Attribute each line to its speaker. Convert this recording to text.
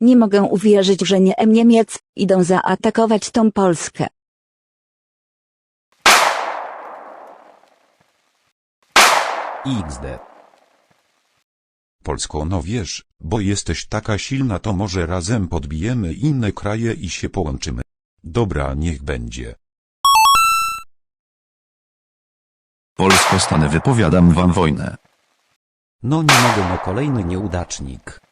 Speaker 1: Nie mogę uwierzyć, że nie M Niemiec idą zaatakować tą Polskę.
Speaker 2: XD.
Speaker 3: Polsko no wiesz, bo jesteś taka silna to może razem podbijemy inne kraje i się połączymy. Dobra niech będzie.
Speaker 4: Polsko Stany wypowiadam wam wojnę.
Speaker 2: No nie mogę no kolejny nieudacznik.